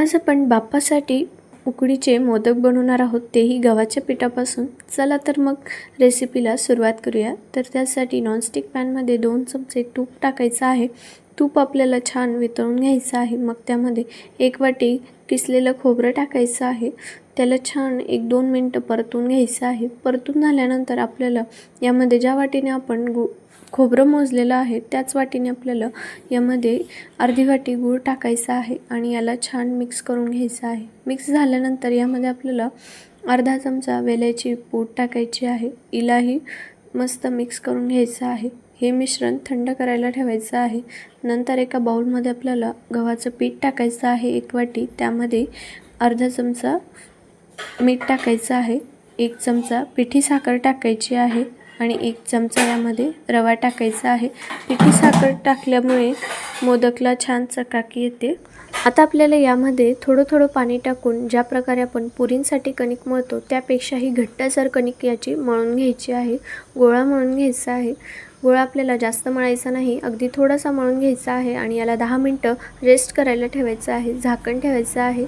आज आपण बाप्पासाठी उकडीचे मोदक बनवणार आहोत तेही गव्हाच्या पिठापासून. चला तर मग रेसिपीला सुरुवात करूया. तर त्यासाठी नॉनस्टिक पॅनमध्ये दोन चमचे तूप टाकायचं आहे. तूप आपल्याला छान वितळून घ्यायचं आहे. मग त्यामध्ये एक वाटी किसलेलं खोबरं टाकायचं आहे. त्याला छान एक दोन मिनटं परतून घ्यायचं आहे. परतून झाल्यानंतर आपल्याला यामध्ये ज्या वाटीने आपण गु खोबरं मोजलेलं आहे त्याच वाटीने आपल्याला यामध्ये अर्धी वाटी गूळ टाकायचा आहे आणि याला छान मिक्स करून घ्यायचं आहे. मिक्स झाल्यानंतर यामध्ये आपल्याला अर्धा चमचा वेलायची पूड टाकायची आहे. इलाही मस्त मिक्स करून घ्यायचं आहे. हे मिश्रण थंड करायला ठेवायचं आहे. नंतर एका बाउलमध्ये आपल्याला गव्हाचं पीठ टाकायचं आहे एक वाटी. त्यामध्ये अर्धा चमचा मीठ टाकायचं आहे. एक चमचा पिठी साखर टाकायची आहे आणि एक चमचा यामध्ये रवा टाकायचा आहे. पिठी साखर टाकल्यामुळे मोदकला छान चकाकी येते. आता आपल्याला यामध्ये थोडं थोडं पाणी टाकून ज्या प्रकारे आपण पुरींसाठी कणिक मळतो त्यापेक्षाही घट्टसर कणिक याची मळून घ्यायची आहे. गोळा मळून घ्यायचा आहे. गोळा आपल्याला जास्त मळायचा नाही अगदी थोडासा मळून घ्यायचा आहे आणि याला दहा मिनटं रेस्ट करायला ठेवायचं आहे झाकण ठेवायचं आहे.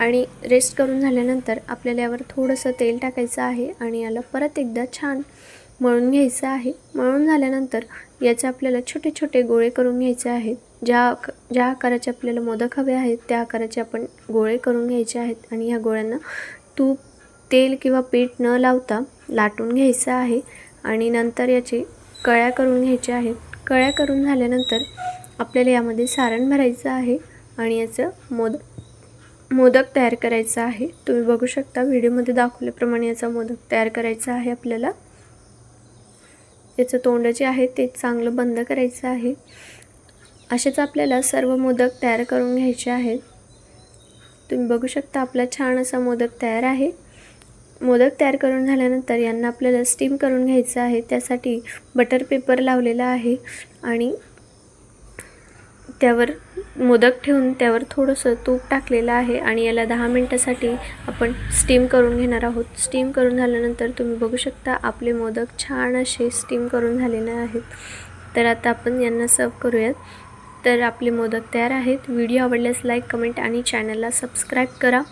आणि रेस्ट करून झाल्यानंतर आपल्याला यावर थोडंसं तेल टाकायचं आहे आणि याला परत एकदा छान मळून घ्यायचं आहे. मळून झाल्यानंतर याचे आपल्याला छोटे छोटे गोळे करून घ्यायचे आहेत. ज्या आक ज्या आकाराचे आपल्याला मोदक हवे आहेत त्या आकाराचे आपण गोळे करून घ्यायचे आहेत आणि ह्या गोळ्यांना तूप तेल किंवा पीठ न लावता लाटून घ्यायचं आहे. आणि नंतर याचे कळ्या करून घ्यायच्या आहेत. कळ्या करून झाल्यानंतर आपल्याला यामध्ये सारण भरायचं आहे आणि याचं मोदक मोदक तयार करायचा आहे. तुम्ही बघू शकता व्हिडिओमध्ये दाखवल्याप्रमाणे याचा मोदक तयार करायचा आहे आपल्याला. याचं तोंड जे आहे ते चांगलं बंद करायचं आहे. असेच आपल्याला सर्व मोदक तयार करून घ्यायचे आहेत. तुम्ही बघू शकता आपला छान असा मोदक तयार आहे. मोदक तयार करून झाल्यानंतर यांना आपल्याला स्टीम करून घ्यायचं आहे. त्यासाठी बटर पेपर लावलेला आहे आणि त्यावर मोदक ठेवून त्यावर थोडंसं तूप टाकलेलं आहे आणि याला दहा मिनटासाठी आपण स्टीम करून घेणार आहोत. स्टीम करून झाल्यानंतर तुम्ही बघू शकता आपले मोदक छान असे स्टीम करून झालेले आहेत. तर आता आपण यांना सर्व करूयात. तर आपले मोदक तयार आहेत. व्हिडिओ आवडल्यास लाईक कमेंट आणि चॅनलला सबस्क्राईब करा.